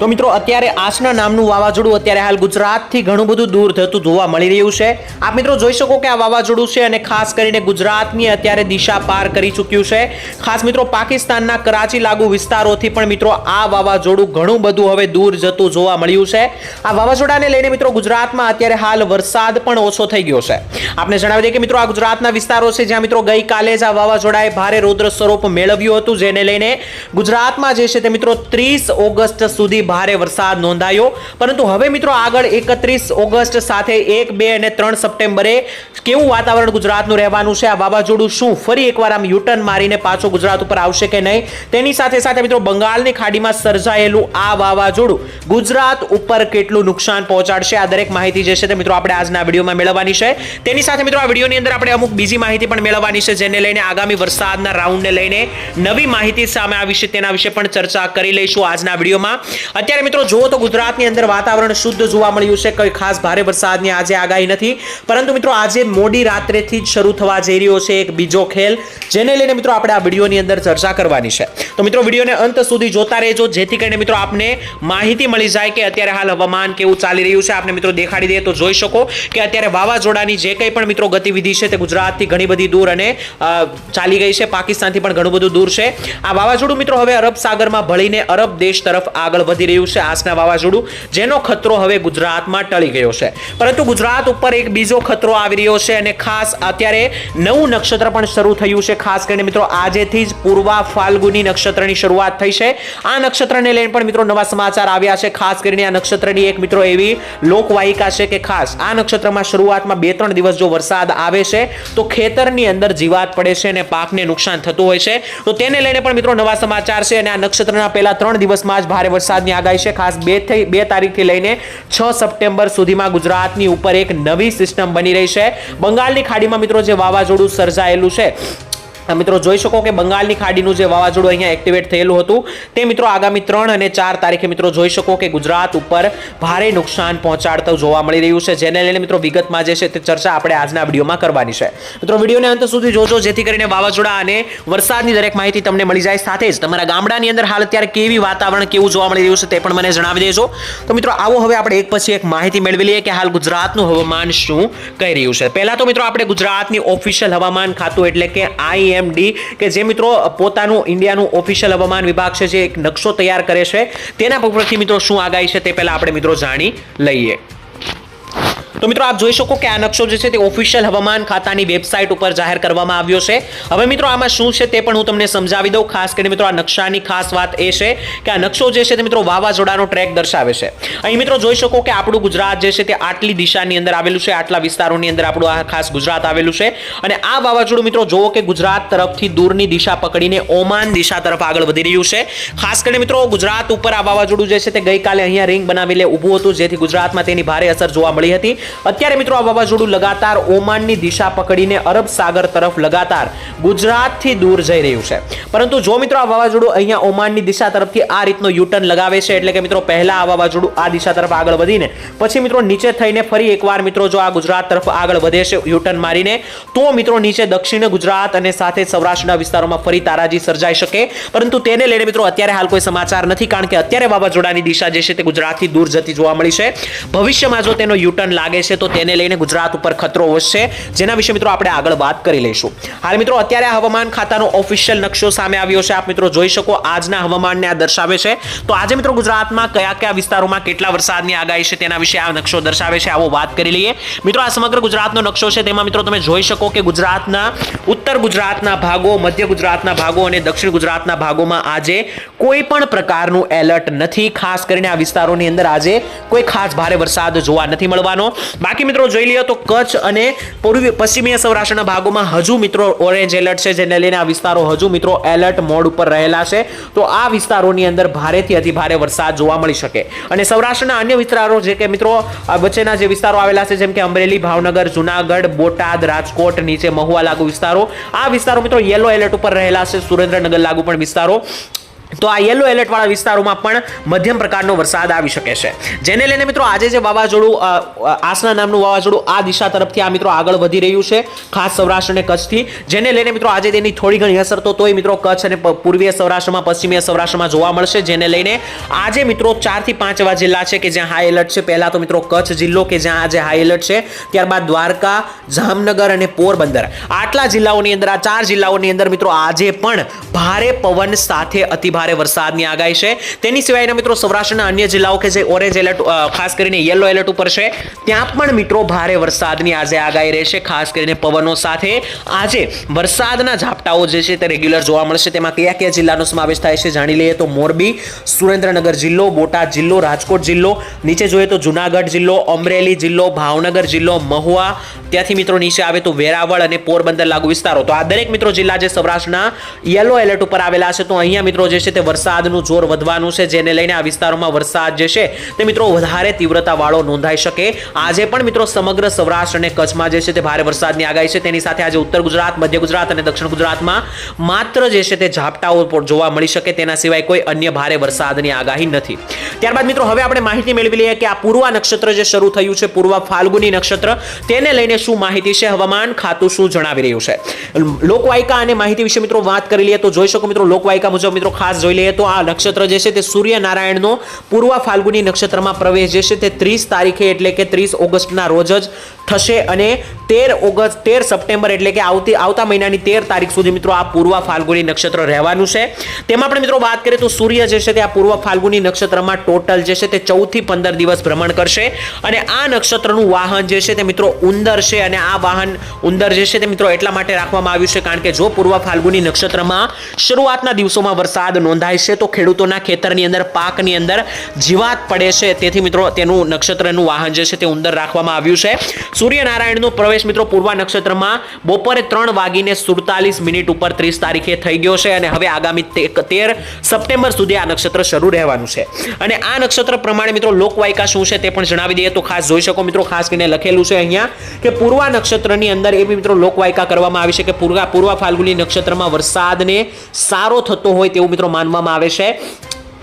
તો મિત્રો, અત્યારે આસના નામનું વાવાઝોડું અત્યારે હાલ ગુજરાતથી ઘણું બધું દૂર થતું જોવા મળી રહ્યું છે. આપ મિત્રો જોઈ શકો કે આ વાવાઝોડું છે અને ખાસ કરીને ગુજરાતની અત્યારે દિશા પાર કરી ચૂક્યું છે. ખાસ મિત્રો, પાકિસ્તાનના કરાચી લાગુ વિસ્તારોથી પણ મિત્રો, આ વાવાઝોડું ઘણું બધું હવે દૂર જતું જોવા મળ્યું છે. આ વાવાઝોડાને લઈને મિત્રો, ગુજરાતમાં અત્યારે હાલ વરસાદ પણ ઓછો થઈ ગયો છે. આપણે જણાવી દઈએ કે મિત્રો, આ ગુજરાતના વિસ્તારો છે જ્યાં મિત્રો ગઈકાલે જ આ વાવાઝોડાએ ભારે રૌદ્ર સ્વરૂપ મેળવ્યું હતું, જેને લઈને ગુજરાતમાં જે છે તે મિત્રો, ત્રીસ ઓગસ્ટ સુધી ભારે વરસાદ નોંધાયો. પરંતુ હવે મિત્રો આગળ એકત્રીસ ઓગસ્ટ સાથે એક, બે અને ત્રણ સપ્ટેમ્બરે કેવું વાતાવરણ ગુજરાતનું રહેવાનું છે? આ વાવાઝોડું શું ફરી એકવાર આમ યુટર્ન મારીને પાછો ગુજરાત ઉપર આવશે કે નહીં? તેની સાથે સાથે મિત્રો બંગાળની ખાડીમાં સર્જાયેલું આ વાવાઝોડું ગુજરાત ઉપર કેટલું નુકસાન પહોંચાડશે? આ દરેક માહિતી જે છે તે મિત્રો આપણે આજના વિડીયોમાં મેળવવાની છે. તેની સાથે મિત્રો આ વિડીયોની અંદર આપણે અમુક બીજી માહિતી પણ મેળવવાની છે, જેને લઈને આગામી વરસાદના રાઉન્ડને લઈને નવી માહિતી સામે આવી છે. તેના વિશે પણ ચર્ચા કરી લઈશું આજના વિડીયોમાં. અત્યારે મિત્રો જુઓ તો ગુજરાતની અંદર વાતાવરણ શુદ્ધ જોવા મળ્યું છે. કોઈ ખાસ ભારે વરસાદની આજે આગાહી નથી. પરંતુ મિત્રો આજે મોડી રાત્રેથી જ શરૂ થવા જઈ રહ્યો છે એક બીજો ખેલ, જેને લઈને મિત્રો આપણે આ વિડીયોની અંદર ચર્ચા કરવાની છે. તો મિત્રો વિડીયોને અંત સુધી જોતા રહેજો, જેથી કરીને મિત્રો આપને માહિતી મળી જાય કે અત્યારે હાલ હવામાન કેવું ચાલી રહ્યું છે. આપને મિત્રો દેખાડી દઈએ તો જોઈ શકો કે અત્યારે વાવાઝોડાની જે કંઈ પણ મિત્રો ગતિવિધિ છે તે ગુજરાતથી ઘણી બધી દૂર અને ચાલી ગઈ છે. પાકિસ્તાનથી પણ ઘણું બધું દૂર છે. આ વાવાઝોડું મિત્રો હવે અરબ સાગરમાં ભળીને અરબ દેશ તરફ આગળ વધી રહ્યું છે આસના વાવાઝોડું, જેનો ખતરો હવે ગુજરાતમાં ટળી ગયો છે. પરંતુ ગુજરાત ઉપર એક બીજો ખતરો આવી રહ્યો છે અને ખાસ અત્યારે નવું નક્ષત્ર પણ શરૂ થયું છે. ખાસ કરીને મિત્રો, આજેથી જ પૂર્વા ફાલ્ગુની નક્ષત્રની શરૂઆત થઈ છે. આ નક્ષત્રને લઈને પણ મિત્રો નવા સમાચાર આવ્યા છે. ખાસ કરીને આ નક્ષત્રની એક મિત્રો એવી લોકવાયિકા છે કે ખાસ આ નક્ષત્રમાં શરૂઆતમાં બે ત્રણ દિવસ જો વરસાદ આવે છે, તો ખેતરની અંદર જીવાત પડે છે અને પાકને નુકસાન થતું હોય છે. તો તેને લઈને પણ મિત્રો નવા સમાચાર છે અને આ નક્ષત્રના પહેલા ત્રણ દિવસમાં જ ભારે વરસાદની આગાહી છે. ખાસ બેથી બે તારીખથી લઈને છ સપ્ટેમ્બર સુધીમાં ગુજરાતની ઉપર એક નવી સિસ્ટમ બની રહી છે. બંગાળની ખાડીમાં મિત્રો જે વાવાઝોડું સર્જાયેલું છે મિત્રો, જોઈ શકો કે બંગાળની ખાડીનું જે વાવાઝોડું અહીંયા એક્ટિવેટ થયેલું હતું, તે મિત્રો આગામી ત્રણ અને ચાર તારીખે મિત્રો જોઈ શકો કે ગુજરાત ઉપર ભારે નુકસાન પહોંચાડતું જોવા મળી રહ્યું છે. જેને લઈને મિત્રો વિગતમાં જે છે તે ચર્ચા આપણે આજના વિડીયોમાં કરવાની છે. મિત્રો, વિડીયોને અંત સુધી જોજો, જેથી કરીને વાવાઝોડા અને વરસાદની દરેક માહિતી તમને મળી જાય. સાથે જ તમારા ગામડાની અંદર હાલ અત્યારે કેવી વાતાવરણ, કેવું જોવા મળી રહ્યું છે તે પણ મને જણાવી દેજો. તો મિત્રો, આવો હવે આપણે એક પછી એક માહિતી મેળવી લઈએ કે હાલ ગુજરાતનું હવામાન શું કહી રહ્યું છે. પહેલાં તો મિત્રો, આપણે ગુજરાતની ઓફિશિયલ હવામાન ખાતું એટલે કે આઈએમડી કે જે મિત્રો પોતાનું ઇન્ડિયાનું ઓફિશિયલ હવામાન વિભાગ છે, જે એક નકશો તૈયાર કરે છે, તેના પરથી મિત્રો શું આગાહી છે તે પહેલા આપણે મિત્રો જાણી લઈએ. તો મિત્રો આપ જોઈ શકો કે આ નકશો જે છે તે ઓફિશિયલ હવામાન ખાતાની વેબસાઇટ ઉપર જાહેર કરવામાં આવ્યો છે. હવે મિત્રો આમાં શું છે તે પણ હું તમને સમજાવી દઉં. ખાસ કરીને મિત્રો આ નકશાની ખાસ વાત એ છે કે આ નકશો જે છે તે મિત્રો વાવાઝોડાનો ટ્રેક દર્શાવે છે. અહીં મિત્રો જોઈ શકો કે આપણું ગુજરાત જે છે તે આટલી દિશાની અંદર આવેલું છે, આટલા વિસ્તારોની અંદર આપણું આ ખાસ ગુજરાત આવેલું છે. અને આ વાવાઝોડું મિત્રો જોવો કે ગુજરાત તરફથી દૂરની દિશા પકડીને ઓમાન દિશા તરફ આગળ વધી રહ્યું છે. ખાસ કરીને મિત્રો ગુજરાત ઉપર આ વાવાઝોડું જે છે તે ગઈકાલે અહીંયા રિંગ બનાવીને ઊભું હતું, જેથી ગુજરાતમાં તેની ભારે અસર જોવા મળી હતી. અત્યારે મિત્રો આ વાવાઝોડું લગાતાર ઓમાનની દિશા પકડીને અરબ સાગર તરફ લગાતાર ગુજરાતથી દૂર જઈ રહ્યું છે. પરંતુ જો મિત્રો આ વાવાઝોડું અહીંયા ઓમાનની દિશા તરફથી આ રીતનો યુટર્ન લગાવે છે, એટલે કે મિત્રો પહેલા આ વાવાઝોડું આ દિશા તરફ આગળ વધીને પછી મિત્રો નીચે થઈને ફરી એકવાર મિત્રો જો આ ગુજરાત તરફ આગળ વધે છે યુટર્ન મારીને, તો મિત્રો નીચે દક્ષિણ ગુજરાત અને સાથે સૌરાષ્ટ્રના વિસ્તારોમાં ફરી તારાજી સર્જાઈ શકે. પરંતુ તેને લઈને મિત્રો અત્યારે હાલ કોઈ સમાચાર નથી, કારણ કે અત્યારે વાવાઝોડાની દિશા જે છે તે ગુજરાતથી દૂર જતી જોવા મળી છે. ભવિષ્યમાં જો તેનો યુટર્ન લાગે છે, તો તેને લઈને ગુજરાત ઉપર ખતરો વધશે જેના વિશે મિત્રો આપણે આગળ વાત કરી લઈશું. હાલ મિત્રો, અત્યારે હવામાન ખાતાનો ઓફિશિયલ નકશો સામે આવ્યો છે. આપ મિત્રો જોઈ શકો, આજના હવામાનને આ દર્શાવે છે. તો આજે મિત્રો ગુજરાતમાં કયા કયા વિસ્તારોમાં કેટલા વરસાદની આગાહી છે તેના વિશે આ નકશો દર્શાવે છે. આવો વાત કરી લઈએ. મિત્રો, આ સમગ્ર ગુજરાતનો નકશો છે. તેમાં મિત્રો તમે જોઈ શકો કે ગુજરાતના, ઉત્તર ગુજરાતના ભાગો, મધ્ય ગુજરાતના ભાગો અને દક્ષિણ ગુજરાતના ભાગોમાં આજે કોઈ પણ પ્રકારનું એલર્ટ નથી. ખાસ કરીને આ વિસ્તારોની અંદર આજે કોઈ ખાસ ભારે વરસાદ જોવા નથી મળવાનો. બાકી મિત્રો જોઈ લઈએ તો કચ્છ અને પૂર્વી પશ્ચિમીય સૌરાષ્ટ્રના ભાગોમાં હજુ મિત્રો ઓરેન્જ એલર્ટ છે, જેને લઈને આ વિસ્તારો હજુ મિત્રો એલર્ટ મોડ ઉપર રહેલા છે. તો આ વિસ્તારોની અંદર ભારેથી અતિ ભારે વરસાદ જોવા મળી શકે. અને સૌરાષ્ટ્રના અન્ય વિસ્તારો જે કે મિત્રો વચ્ચેના જે વિસ્તારો આવેલા છે, જેમ કે અમરેલી, ભાવનગર, જુનાગઢ, બોટાદ, રાજકોટ, નીચે મહુવા લાગુ વિસ્તારો. આ વિસ્તારો મિત્રો યલો એલર્ટ ઉપર રહેલા છે, સુરેન્દ્રનગર લાગુ પણ વિસ્તારો. તો આ યલો એલર્ટવાળા વિસ્તારોમાં પણ મધ્યમ પ્રકારનો વરસાદ આવી શકે છે. જેને લઈને મિત્રો આજે જે વાવાઝોડું આસના નામનું વાવાઝોડું આ દિશા તરફથી આ મિત્રો આગળ વધી રહ્યું છે, ખાસ સૌરાષ્ટ્ર અને કચ્છથી. જેને લઈને મિત્રો આજે તેની થોડી ઘણી અસર તો તોય મિત્રો કચ્છ અને પૂર્વીય સૌરાષ્ટ્રમાં, પશ્ચિમીય સૌરાષ્ટ્રમાં જોવા મળશે. જેને લઈને આજે મિત્રો ચારથી પાંચ એવા જિલ્લા છે કે જ્યાં હાઈ એલર્ટ છે. પહેલાં તો મિત્રો કચ્છ જિલ્લો કે જ્યાં આજે હાઈ એલર્ટ છે, ત્યારબાદ દ્વારકા, જામનગર અને પોરબંદર. આટલા જિલ્લાઓની અંદર, આ ચાર જિલ્લાઓની અંદર મિત્રો આજે પણ ભારે પવન સાથે અતિભારે વરસાદની આગાહી છે. તેની સિવાયના મિત્રો સૌરાષ્ટ્રના અન્ય જિલ્લાઓ કે જે ઓરેન્જ એલર્ટ ખાસ કરીને યલો એલર્ટ ઉપર છે, ત્યાં પણ મિત્રો ભારે વરસાદની આજે આગાહી રહેશે, ખાસ કરીને પવનો સાથે. આજે વરસાદના ઝાપટાઓ જે છે તે રેગ્યુલર જોવા મળશે. તેમાં કયા કયા જિલ્લાનો સમાવેશ થાય છે જાણી લઈએ તો મોરબી, સુરેન્દ્રનગર જિલ્લો, બોટાદ જિલ્લો, રાજકોટ જિલ્લો, નીચે જોઈએ તો જુનાગઢ જિલ્લો, અમરેલી જિલ્લો, ભાવનગર જિલ્લો, મહુવા. ત્યાંથી મિત્રો નીચે આવે તો વેરાવળ અને પોરબંદર લાગુ વિસ્તારો. તો આ દરેક મિત્રો જિલ્લા જે સૌરાષ્ટ્રના યલો એલર્ટ ઉપર આવેલા છે, તો અહીંયા મિત્રો જે છે તે વરસાદનું જોર વધવાનું છે, જેને લઈને આ વિસ્તારોમાં વરસાદ જે છે તે મિત્રો વધારે તીવ્રતા વાળો નોંધાઈ શકે. આજે પણ મિત્રો સમગ્ર સૌરાષ્ટ્ર અને કચ્છમાં જે છે તે ભારે વરસાદની આગાહી છે. તેની સાથે આજે ઉત્તર ગુજરાત, મધ્ય ગુજરાત અને દક્ષિણ ગુજરાતમાં માત્ર જે છે તે ઝાપટાઓ જોવા મળી શકે. તેના સિવાય કોઈ અન્ય ભારે વરસાદની આગાહી નથી. ત્યારબાદ મિત્રો હવે આપણે માહિતી મેળવી લઈએ કે આ પૂર્વા નક્ષત્ર જે શરૂ થયું છે, પૂર્વ ફાલ્ગુની નક્ષત્ર, તેને લઈને શું માહિતી છે? હવામાન ખાતું શું જણાવી રહ્યું છે? લોકવાયકા અને માહિતી વિશે મિત્રો વાત કરી લઈએ તો જોઈ શકો મિત્રો લોકવાયકા મુજબ મિત્રો ખાસ જોઈ લઈએ તો આ નક્ષત્ર જે છે તે સૂર્યનારાયણનો પૂર્વ ફાલ્ગુની નક્ષત્રમાં પ્રવેશ જે છે તે ત્રીસ તારીખે એટલે કે ત્રીસ ઓગસ્ટના રોજ જ થશે અને તેર ઓગસ્ટ, તેર સપ્ટેમ્બર એટલે કે આવતી, આવતા મહિનાની તેર તારીખ સુધી મિત્રો આ પૂર્વ ફાલ્ગુની નક્ષત્ર રહેવાનું છે. તેમાં આપણે મિત્રો વાત કરીએ તો સૂર્ય જે છે તે આ પૂર્વ ફાલ્ગુની નક્ષત્રમાં ટોટલ જે છે તે ચૌદથી પંદર દિવસ ભ્રમણ કરશે અને આ નક્ષત્રનું વાહન જે છે તે મિત્રો ઉંદર છે અને આ વાહન ઉંદર જે છે તે મિત્રો એટલા માટે રાખવામાં આવ્યું છે કારણ કે જો પૂર્વ ફાલ્ગુની નક્ષત્રમાં શરૂઆતના દિવસોમાં વરસાદ નોંધાય છે તો ખેડૂતોના ખેતરની અંદર, પાકની અંદર જીવાત પડે છે. તેથી મિત્રો તેનું નક્ષત્રનું વાહન જે છે તે ઉંદર રાખવામાં આવ્યું છે. સૂર્યનારાયણનો પ્રવેશ મિત્રો પૂર્વ નક્ષત્રમાં બપોરે ત્રણ વાગીને સુડતાલીસ મિનિટ ઉપર ત્રીસ તારીખે થઈ ગયો છે અને હવે આગામી તેર સપ્ટેમ્બર સુધી આ નક્ષત્ર શરૂ રહેવાનું છે. અને આ નક્ષત્ર પ્રમાણે મિત્રો લોકવાયકા શું છે તે પણ જણાવી દઈએ તો ખાસ જોઈ શકો મિત્રો, ખાસ કરીને લખેલું છે અહીંયા કે પૂર્વા નક્ષત્રની અંદર એ મિત્રો લોકવાયકા કરવામાં આવી છે કે પૂર્વા પૂર્વ ફાલ્ગુની નક્ષત્રમાં વરસાદને સારો થતો હોય તેવું મિત્રો માનવામાં આવે છે.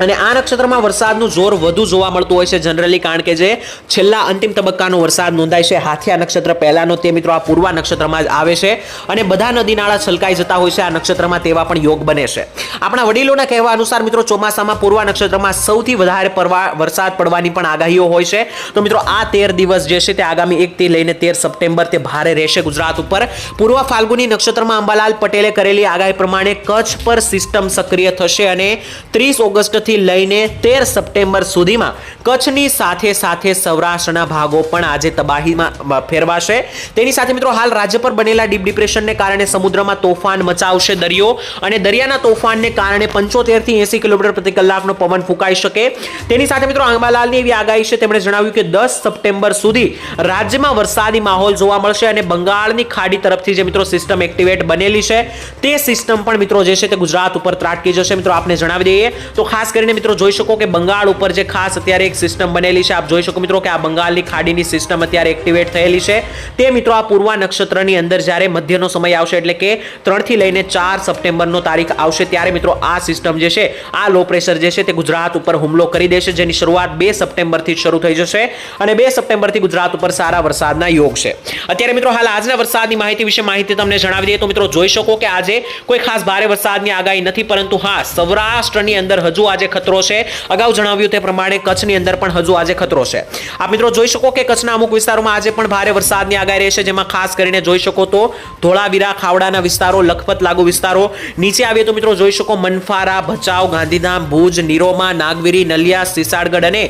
અને આ નક્ષત્રમાં વરસાદનું જોર વધુ જોવા મળતું હોય છે જનરલી, કારણ કે જે છેલ્લા અંતિમ તબક્કાનો વરસાદ નોંધાય છે. હાથિયા નક્ષત્ર પહેલાંનો તે મિત્રો આ પૂર્વા નક્ષત્રમાં જ આવે છે અને બધા નદી નાળા છલકાઈ જતા હોય છે. આ નક્ષત્રમાં તેવા પણ યોગ બને છે. આપણા વડીલોના કહેવા અનુસાર મિત્રો, ચોમાસામાં પૂર્વા નક્ષત્રમાં સૌથી વધારે પરવા વરસાદ પડવાની પણ આગાહીઓ હોય છે. તો મિત્રો, આ તેર દિવસ જે છે તે આગામી એકથી લઈને તેર સપ્ટેમ્બર તે ભારે રહેશે ગુજરાત ઉપર. પૂર્વ ફાલ્ગુની નક્ષત્રમાં અંબાલાલ પટેલે કરેલી આગાહી પ્રમાણે કચ્છ પર સિસ્ટમ સક્રિય થશે અને ત્રીસ ઓગસ્ટથી લઈને તેર સપ્ટેમ્બર સુધીમાં કચ્છની સાથે સાથે સૌરાષ્ટ્રના ભાગો પણ આજે તબાહીમાં ફેરવાશે. તેની સાથે મિત્રો હાલ રાજ્ય પર બનેલા ડીપ ડિપ્રેશનને કારણે સમુદ્રમાં તોફાન મચાવશે દરિયો અને દરિયાના તોફાનને કારણે પંચોતેરથી એસી કિલોમીટર પ્રતિ કલાકનો પવન ફૂંકાઈ શકે. તેની સાથે મિત્રો આંબાલાલની એવી આગાહી છે. તેમણે જણાવ્યું કે દસ સપ્ટેમ્બર સુધી રાજ્યમાં વરસાદી માહોલ જોવા મળશે અને બંગાળની ખાડી તરફથી જે મિત્રો સિસ્ટમ એક્ટિવેટ બનેલી છે, તે સિસ્ટમ પણ મિત્રો જે છે તે ગુજરાત ઉપર ત્રાટકી જશે. મિત્રો આપને જણાવી દઈએ. તો ખાસ કરીને મિત્રો જોઈ શકો કે બંગાળ ઉપર જે ખાસ અત્યારે એક સિસ્ટમ બનેલી છે. આપ જોઈ શકો મિત્રો કે આ બંગાળની ખાડીની સિસ્ટમ અત્યારે એક્ટિવેટ થયેલી છે. તે મિત્રો આ પૂર્વા નક્ષત્રની અંદર જ્યારે મધ્યનો સમય આવશે એટલે કે ત્રણથી લઈને ચાર સપ્ટેમ્બરનો તારીખ આવશે ત્યારે મિત્રો આ સિસ્ટમ જે છે, આ લો પ્રેશર જે છે તે ગુજરાત ઉપર હુમલો કરી દેશે, જેની શરૂઆત બે સપ્ટેમ્બરથી શરૂ થઈ જશે અને બે સપ્ટેમ્બરથી ગુજરાત ઉપર સારા વરસાદના યોગ છે. અત્યારે મિત્રો હાલ આજના વરસાદની માહિતી વિશે માહિતી તમને જણાવી દઈએ તો મિત્રો જોઈ શકો કે આજે કોઈ ખાસ ભારે વરસાદની આગાહી નથી, પરંતુ હા સૌરાષ્ટ્રની અંદર હજુ આજે ખતરો છે. અગાઉ જણાવ્યું તે પ્રમાણે કચ્છની અંદર પણ હજુ આજે ખતરો છે. આપ મિત્રો જોઈ શકો કે કચ્છના અમુક વિસ્તારોમાં આજે પણ ભારે વરસાદની આગાહી રહેશે જેમાં ખાસ કરીને જોઈ શકો તો ધોળાવીરા, ખાવડાના વિસ્તારો, લખપત લાગુ વિસ્તારો. નીચે આવીએ તો મિત્રો જોઈ શકો મનફારા, ભચાઉ, ગાંધીધામ, ભુજ, નિરોમા, નાગવીરી, નલિયા, સિસાડગઢ અને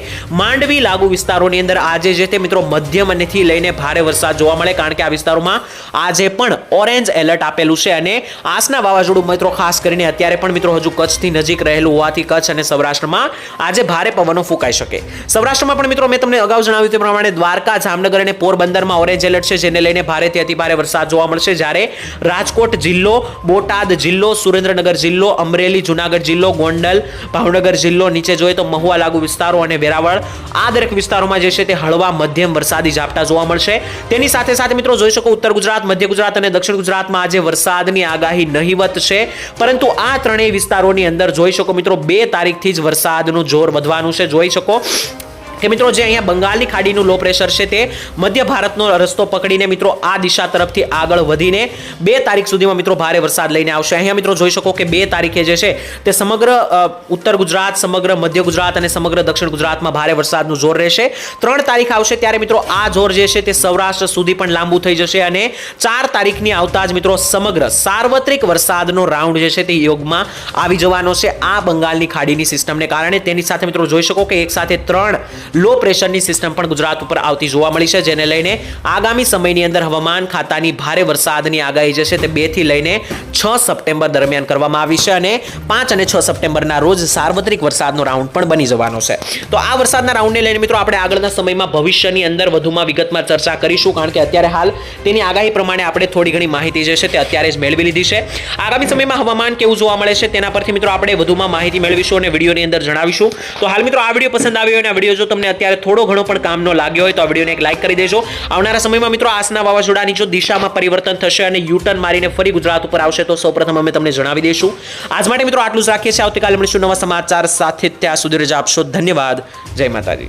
માંડવી લાગુ વિસ્તારોની અંદર આજે જે તે મિત્રો મધ્યમ અનેથી લઈને ભારે વરસાદ જોવા મળે. કારણ કે આ વિસ્તારોમાં આજે પણ ઓરેન્જ એલર્ટ આપેલું છે અને આસના વાવાઝોડું મિત્રો ખાસ કરીને અત્યારે પણ મિત્રો હજુ કચ્છથી નજીક રહેલું હોવાથી કચ્છ અને સૌરાષ્ટ્રમાં આજે ભારે પવનો ફૂંકાઈ શકે. સૌરાષ્ટ્રમાં પણ મિત્રો મેં તમને અગાઉ જણાવ્યું તે પ્રમાણે દ્વારકા, જામનગર અને પોરબંદરમાં ઓરેન્જ એલર્ટ છે, જેને લઈને ભારેથી અતિભારે વરસાદ જોવા મળશે. જ્યારે રાજકોટ જિલ્લો, બોટાદ જિલ્લો, સુરેન્દ્રનગર જિલ્લો, અમરેલી, જુનાગઢ જિલ્લો, ગોંડલ, ભાવનગર જિલ્લો, નીચે જોઈએ તો મહુવા લાગુ વિસ્તારો અને વેરાવળ. આ દરેક વિસ્તારોમાં જે છે તે હળવા, મધ્યમ વરસાદી ઝાપટા જોવા મળશે. તેની સાથે સાથે મિત્રો જોઈ શકો ઉત્તર ગુજરાત, મધ્ય ગુજરાત અને દક્ષિણ ગુજરાતમાં આજે વરસાદની આગાહી નહીવત છે. પરંતુ આ ત્રણેય વિસ્તારોની અંદર જોઈ શકો મિત્રો, બે તારીખથી જ વરસાદનું જોર વધવાનું છે. જોઈ શકો કે મિત્રો જે અહીંયા બંગાળની ખાડીનું લો પ્રેશર છે તે મધ્ય ભારતનો રસ્તો પકડીને મિત્રો આ દિશા તરફથી આગળ વધીને બે તારીખ સુધીમાં મિત્રો ભારે વરસાદ લઈને આવશે. અહીંયા મિત્રો જોઈ શકો કે બે તારીખે જે છે તે સમગ્ર ઉત્તર ગુજરાત, સમગ્ર મધ્ય ગુજરાત અને સમગ્ર દક્ષિણ ગુજરાતમાં ભારે વરસાદનું જોર રહેશે. ત્રણ તારીખ આવશે ત્યારે મિત્રો આ જોર જે છે તે સૌરાષ્ટ્ર સુધી પણ લાંબુ થઈ જશે અને ચાર તારીખની આવતા જ મિત્રો સમગ્ર સાર્વત્રિક વરસાદનો રાઉન્ડ જે છે તે યોગમાં આવી જવાનો છે આ બંગાળની ખાડીની સિસ્ટમને કારણે. તેની સાથે મિત્રો જોઈ શકો કે એક સાથે ત્રણ લો પ્રેશરની સિસ્ટમ પણ ગુજરાત ઉપર આવતી જોવા મળી છે, જેને લઈને આગામી સમયની અંદર હવામાન ખાતાની ભારે વરસાદની આગાહી જે છે તે બેથી લઈને છ સપ્ટેમ્બર દરમિયાન કરવામાં આવી છે અને પાંચ અને છ સપ્ટેમ્બરના રોજ સાર્વત્રિક વરસાદનો રાઉન્ડ પણ બની જવાનો છે. તો આ વરસાદના રાઉન્ડને લઈને મિત્રો આપણે આગળના સમયમાં ભવિષ્યની અંદર વધુમાં વિગતમાં ચર્ચા કરીશું કારણ કે અત્યારે હાલ તેની આગાહી પ્રમાણે આપણે થોડી ઘણી માહિતી જે છે તે અત્યારે જ મેળવી લીધી છે. આગામી સમયમાં હવામાન કેવું જોવા મળે છે તેના પરથી મિત્રો આપણે વધુમાં માહિતી મેળવીશું અને વિડીયોની અંદર જણાવીશું. તો હાલ મિત્રો આ વીડિયો પસંદ આવ્યો અને આ વીડિયો જો તમને અત્યારે થોડો ઘણો પણ કામનો લાગ્યો હોય તો આ વિડીયોને એક લાઈક કરી દેજો. આવનારા સમયમાં મિત્રો આસના વાવાઝોડાની જો દિશામાં પરિવર્તન થશે અને યુટર્ન મારીને ફરી ગુજરાત ઉપર આવશે તો સૌપ્રથમ અમે તમને જણાવી દઈશું. આજ માટે મિત્રો આટલું જ રાખીએ છીએ. આવતીકાલે મળીશું નવા સમાચાર સાથે. ત્યાં સુધી રજા આપશો. ધન્યવાદ. જય માતાજી.